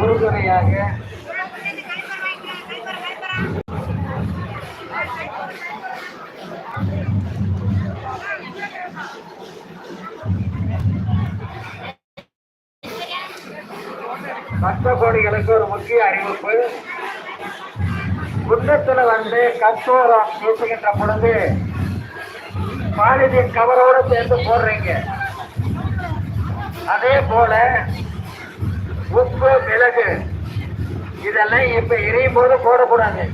உறுதுணையாக பக்த கோடிகளுக்கு ஒரு முக்கிய அறிவிப்பு. குண்டத்துல வந்து கஸ்தூரம் பேசுகின்ற பொழுது பாலிதீன் கவரோட சேர்ந்து போடுறீங்க. அதே போல இதெல்லாம் இப்ப எரியும் போது போடக்கூடாது.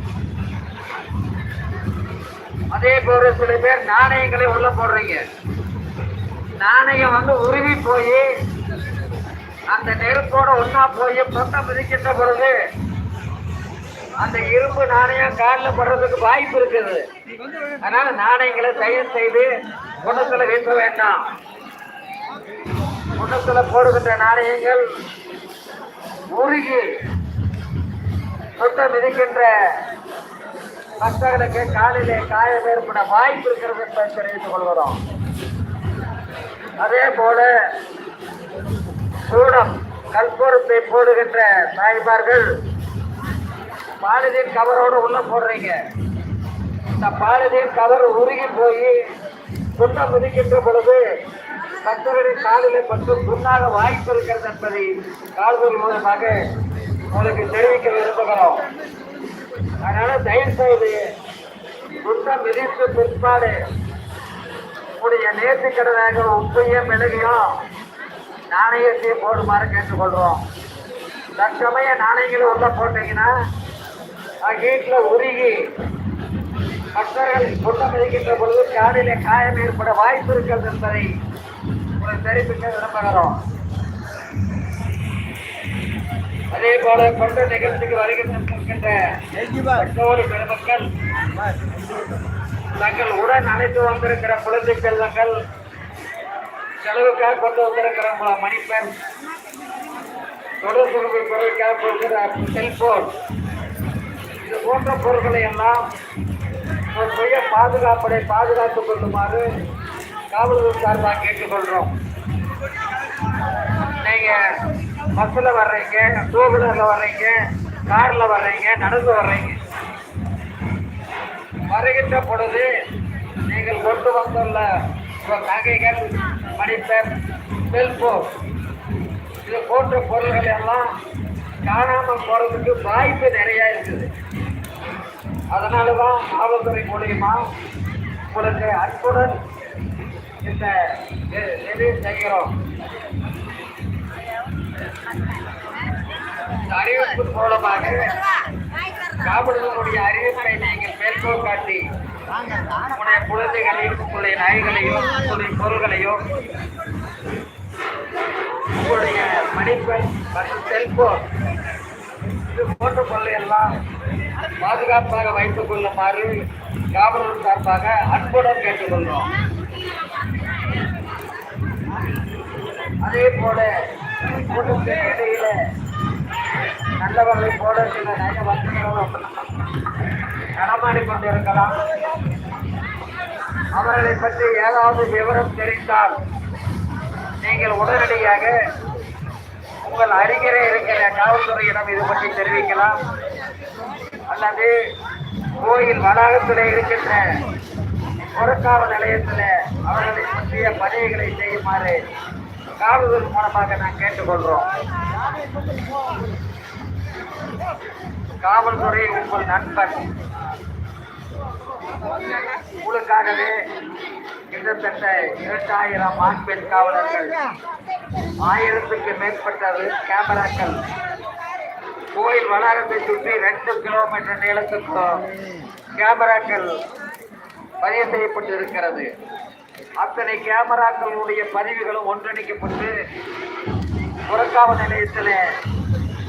அதே போல சில பேர் நாணயங்களை உள்ள போடுறீங்க. நாணயம் வந்து உருவி போய் அந்த நெருப்போட ஒன்னா போய் பொட்டை மிதிக்கின்ற பொழுது அந்த இரும்பு நாணயம் காலில் படுறதுக்கு வாய்ப்பு இருக்குது. அதனால நாணயங்களை தயவு செய்து குணத்துல வீச வேண்டாம். குணத்துல போடுகின்ற நாணயங்கள் உருகி சொத்த மிதிக்கின்ற பக்தர்களுக்கு காலிலே காயம் ஏற்பட வாய்ப்பு இருக்கிறது என்பதை தெரிவித்துக் கொள்கிறோம். அதே போல சூடம் கற்பூரத்தை போடுகின்ற தாய்மார்கள் பாலிதீன் கவரோடு உள்ள போடுறீங்க. இந்த பாலிதீன் கவர் உருகி போய் சுண்ணம் மிதிக்கின்ற பொழுது பக்தர்களின் காலிலே பட்டு புண்ணாக வாய்ப்பு இருக்கிறது என்பதை கால்கள் மூலமாக உங்களுக்கு தெரிவிக்க விரும்புகிறோம். அதனால தயவு செய்து சுண்ணம் மிதித்து பிற்பாடு உடைய நேர்த்திக்கடனாக உப்பையும் மிளகையும் நாணயத்தையும் போடுமாறு கேட்டுக்கொள்கிறோம். தற்சமய நாணயங்களை உள்ள போட்டீங்கன்னா வீட்டில் உருகி பக்தர்கள் குண்டம் விதிக்கின்ற பொழுது காலிலே காயம் ஏற்பட வாய்ப்பு இருக்கிறது என்பதை உங்களுக்கு தெரிவிக்க விரும்புகிறோம். அதே போல கொண்ட நிகழ்ச்சிக்கு வருகின்ற பெருமக்கள் தங்கள் உடன் அழைத்து வந்திருக்கிற குழந்தை செல்வங்கள் செலவுக்காக கொண்டு வந்திருக்கிற மணிப்பெண் தொடர்பு பொருளுக்காக கொடுக்கிற செல்போன் இது போன்ற பொருட்களை எல்லாம் ஒரு சுய பாதுகாப்படை பாதுகாத்துக் கொள்ளுமாறு காவல்துறை சார்பாக கேட்டுக்கொள்கிறோம் நீங்கள் பஸ்ஸில் வர்றீங்க டூ வீலரில் வர்றீங்க காரில் வர்றீங்க நடந்து வர்றீங்க. வருகின்ற பொழுது நீங்கள் கொண்டு வந்துள்ள உங்கள் நகைகள் மணிப்பெண் செல்போன் இது போன்ற பொருள்கள் எல்லாம் காணாமல் போகிறதுக்கு வாய்ப்பு நிறையா இருக்குது. அதனால தான் காவல்துறை மூலியமா உங்களுக்கு அன்புடன் இந்த நெ- செய்கிறோம். அறிவிப்பு மூலமாக காவலர்களுடைய அறிவிப்பை நீங்கள் மேற்கோள் காட்டி உங்களுடைய குழந்தைகளையும் உங்களுடைய நாய்களையும் உங்களுடைய பொருள்களையும் உங்களுடைய மணிப்பெண் மற்றும் செல்போன் இது போன்ற பொருளையெல்லாம் பாதுகாப்பாக வைத்துக் கொள்ளுமாறு காவலர் சார்பாக அன்புடன் கேட்டுக்கொள்கிறோம் அதே போல கூட்டத்திற்கு இடையில நல்லவர்களை போல சில நல்ல வசதிகளும் நடமாடி கொண்டிருக்கலாம் அவர்களை பற்றி ஏதாவது விவரம் தெரிந்தால் நீங்கள் உடனடியாக உங்கள் அருகிலே இருக்கிற காவல்துறையிடம் இது பற்றி தெரிவிக்கலாம் அல்லது கோயில் வளாகத்தில் இருக்கின்ற பொறுக்காவல் நிலையத்தில் அவர்களை பற்றிய பணிகளை செய்யுமாறு காவல்துறை மூலமாக நான் கேட்டுக்கொள்கிறோம் காவல்துறை உங்கள் நண்பன். உங்களுக்காகவே கிட்டத்தட்ட இரண்டாயிரம் ஆண் பெண் காவலர்கள் ஆயிரத்துக்கு மேற்பட்டது கேமராக்கள். கோயில் வளாகத்தை சுற்றி ரெண்டு கிலோமீட்டர் நீளத்துக்கு கேமராக்கள் பதிவு செய்யப்பட்டு இருக்கிறது அத்தனை கேமராக்களுடைய பதிவுகளும் ஒன்றிணைக்கப்பட்டு புறக்காவல் நிலையத்தில்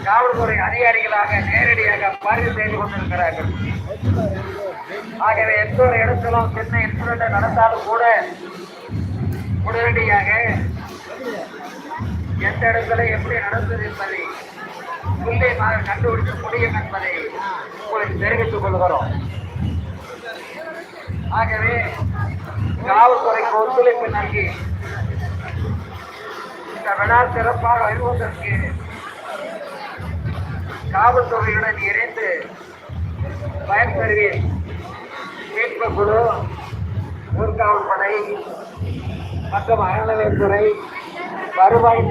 காவல்துறை அதிகாரிகளாக நேரடியாக பதிவு செய்து கொண்டிருக்கிறார்கள். ஆகவே எந்த ஒரு இடத்திலும் சின்ன இன்சிடென்ட் நடந்தாலும் கூட உடனடியாக எந்த இடத்துல எப்படி நடந்தது என்பதை துல்லியமாக கண்டுபிடிக்க முடியும் என்பதை உங்களுக்கு தெரிவித்துக் கொள்கிறோம். ஆகவே ஒத்துழைப்பு நல்கி இந்த விழா சிறப்பாக அறிவதற்கு காவல்துறையுடன் இணைந்து பயன் பெறுவீர் மீட்பு குழு ஊர்காவல் படை மற்றும் அறநிலையத்துறை வருவாய்